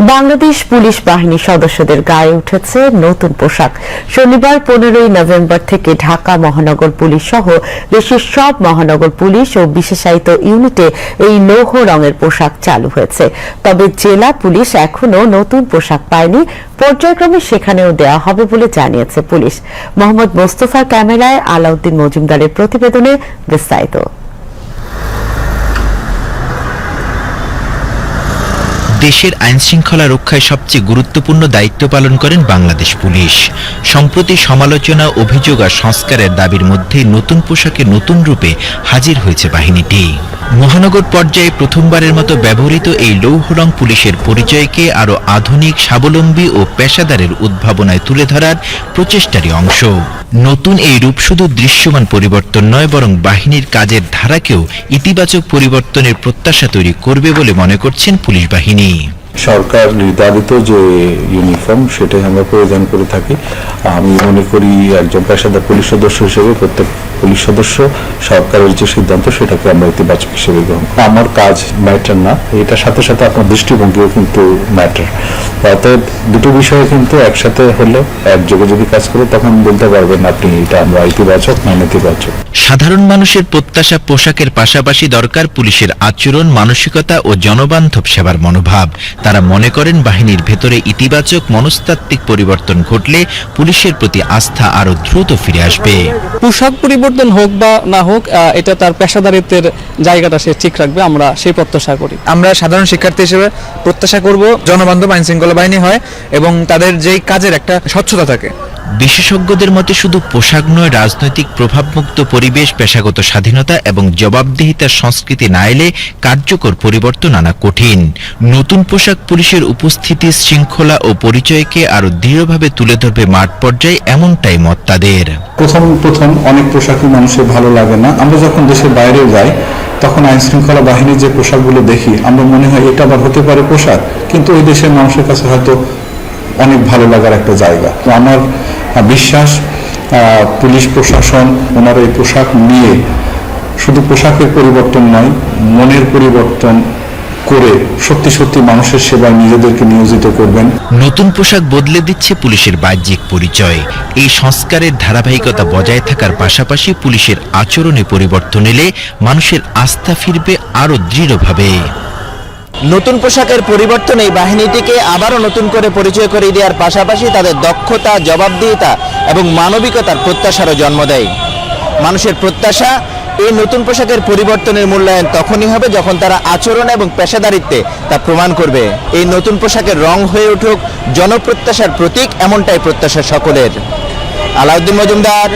Bangladesh police বাহিনী সদস্যদের গায়ে উঠেছে নতুন পোশাক। শনিবার পনেরোই নভেম্বর থেকে ঢাকা মহানগর পুলিশ সহ দেশের সব মহানগর পুলিশ ও বিশেষায়িত ইউনিটে এই লৌহ রঙের পোশাক চালু হয়েছে। তবে জেলা পুলিশ এখনও নতুন পোশাক পায়নি। পর্যায়ক্রমে সেখানেও দেওয়া হবে বলে জানিয়েছে পুলিশ। মোহাম্মদ মোস্তফার ক্যামেরায় আলাউদ্দিন মজুমদারের প্রতিবেদনে বিস্তারিত। দেশের আইন শৃঙ্খলা রক্ষায় সবচেয়ে গুরুত্বপূর্ণ দায়িত্ব পালন করেন বাংলাদেশ পুলিশ। সম্প্রতি সমালোচনা, অভিযোগ আর সংস্কারের দাবির মধ্যে নতুন পোশাকে নতুন রূপে হাজির হয়েছে বাহিনীটি। মহানগর পর্যায়ে প্রথমবারের মতো ব্যবহৃত এই লৌহ রং পুলিশের পরিচয়কে আরও আধুনিক, স্বাবলম্বী ও পেশাদারের উদ্ভাবনায় তুলে ধরার প্রচেষ্টারই অংশ। নতুন এই রূপ শুধু দৃশ্যমান পরিবর্তন নয়, বরং বাহিনীর কাজের ধারাকেও ইতিবাচক পরিবর্তনের প্রত্যাশা তৈরি করবে বলে মনে করছেন পুলিশ বাহিনী। সরকার নির্ধারিত যে ইউনিফর্ম সেটাই আমরা পরিধান করে থাকি। আমি মনে করি একজন পেশাদার পুলিশ সদস্য হিসেবে প্রত্যেক পুলিশ সদস্য সরকারের যে সিদ্ধান্ত সেটাকে আমরা ইতিবাচক হিসেবে গ্রহণ করি। আমার কাজ ম্যাটার না, এটার সাথে সাথে আপনার দৃষ্টিভঙ্গিও কিন্তু ম্যাটার অতএব দুটো বিষয়ে কিন্তু একসাথে হলে একযোগে যদি কাজ করে তখন বলতে পারবেন আপনি এটা আমরা ইতিবাচক না নেতিবাচক। সাধারণ মানুষের প্রত্যাশা পোশাকের পাশাপাশি দরকার পুলিশের আচরণ, মানসিকতা ও জনবান্ধব সেবার মনোভাব। তারা মনে করেন বাহিনীর ভেতরে ইতিবাচক মনস্তাত্ত্বিক পরিবর্তন ঘটলে পুলিশের প্রতি আস্থা আরও দ্রুত ফিরে আসবে। পোশাক পরিবর্তন হোক বা না হোক আহ, এটা তার পেশাদারিত্বের জায়গাটা সে ঠিক রাখবে আমরা সেই প্রত্যাশা করি। আমরা সাধারণ শিক্ষার্থী হিসেবে প্রত্যাশা করব জনবান্ধব আইন শৃঙ্খলা বাহিনী হয় এবং তাদের যেই কাজের একটা স্বচ্ছতা থাকে। বিশেষজ্ঞদের মতে শুধু পোশাক নয়, রাজনৈতিক প্রভাবমুক্ত পরিবেশ, পেশাগত স্বাধীনতা এবং জবাবদিহিতার সংস্কৃতি না এলে কার্যকর পরিবর্তন আনা কঠিন। নতুন পোশাক পুলিশের উপস্থিতি, শৃঙ্খলা ও পরিচয়কে আরও দৃঢ়ভাবে তুলে ধরবে মাঠ পর্যায়ে এমনটাই মত তাদের। প্রথম প্রথম অনেক পোশাকই মানুষের ভালো লাগে না। আমরা যখন দেশের বাইরে যাই, তখন আইন শৃঙ্খলা বাহিনীর যে পোশাকগুলো দেখি, আমরা মনে হয় এটা আবার হতে পারে পোশাক। কিন্তু ওই দেশের মানুষের কাছে হয়তো অনেক ভালো লাগার একটা জায়গা। তো আমার বিশ্বাস পুলিশ প্রশাসন ওনারা এই পোশাক নিয়ে শুধু পোশাকের পরিবর্তন নয়, মনের পরিবর্তন করে সত্যি সত্যি মানুষের সেবায় নিজেদেরকে নিয়োজিত করবেন। নতুন পোশাক বদলে দিচ্ছে পুলিশের বাহ্যিক পরিচয়। এই সংস্কারের ধারাবাহিকতা বজায় থাকার পাশাপাশি পুলিশের আচরণে পরিবর্তন এলে মানুষের আস্থা ফিরবে আরও দৃঢ়ভাবে। নতুন পোশাকের পরিবর্তন এই বাহিনীটিকে আবারও নতুন করে পরিচয় করিয়ে দেওয়ার পাশাপাশি তাদের দক্ষতা, জবাবদিহিতা এবং মানবিকতার প্রত্যাশারও জন্ম দেয়। মানুষের প্রত্যাশা, এই নতুন পোশাকের পরিবর্তনের মূল্যায়ন তখনই হবে যখন তারা আচরণ এবং পেশাদারিত্বে তা প্রমাণ করবে। এই নতুন পোশাকের রং হয়ে উঠুক জনপ্রত্যাশার প্রতীক এমনটাই প্রত্যাশা সকলের। Alauddin Majumdar,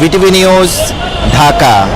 VTV news, Dhaka.